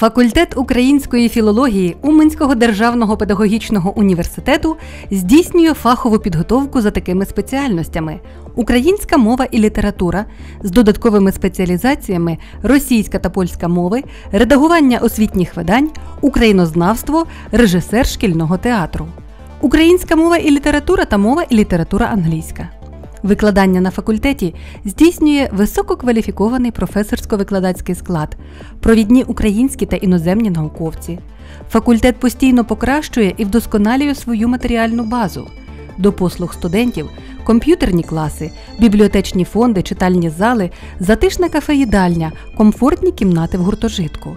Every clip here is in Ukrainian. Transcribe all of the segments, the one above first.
Факультет української філології Уманського державного педагогічного університету здійснює фахову підготовку за такими спеціальностями: українська мова і література з додатковими спеціалізаціями російська та польська мови, редагування освітніх видань, українознавство, режисер шкільного театру, українська мова і література та мова і література англійська. Викладання на факультеті здійснює висококваліфікований професорсько-викладацький склад, провідні українські та іноземні науковці. Факультет постійно покращує і вдосконалює свою матеріальну базу. До послуг студентів комп'ютерні класи, бібліотечні фонди, читальні зали, затишна кафеїдальня, комфортні кімнати в гуртожитку.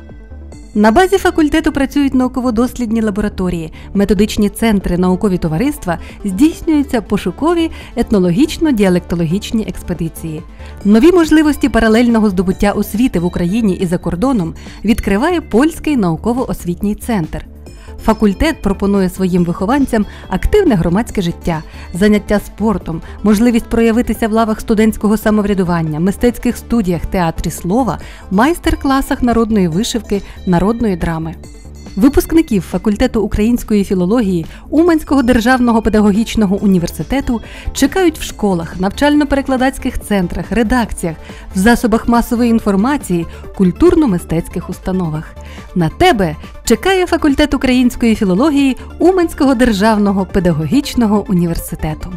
На базі факультету працюють науково-дослідні лабораторії, методичні центри, наукові товариства, здійснюються пошукові етнологічно-діалектологічні експедиції. Нові можливості паралельного здобуття освіти в Україні і за кордоном відкриває польський науково-освітній центр. Факультет пропонує своїм вихованцям активне громадське життя, заняття спортом, можливість проявитися в лавах студентського самоврядування, мистецьких студіях, театрі слова, майстер-класах народної вишивки, народної драми. Випускників факультету української філології Уманського державного педагогічного університету чекають в школах, навчально-перекладацьких центрах, редакціях, в засобах масової інформації, культурно-мистецьких установах. На тебе чекає факультет української філології Уманського державного педагогічного університету.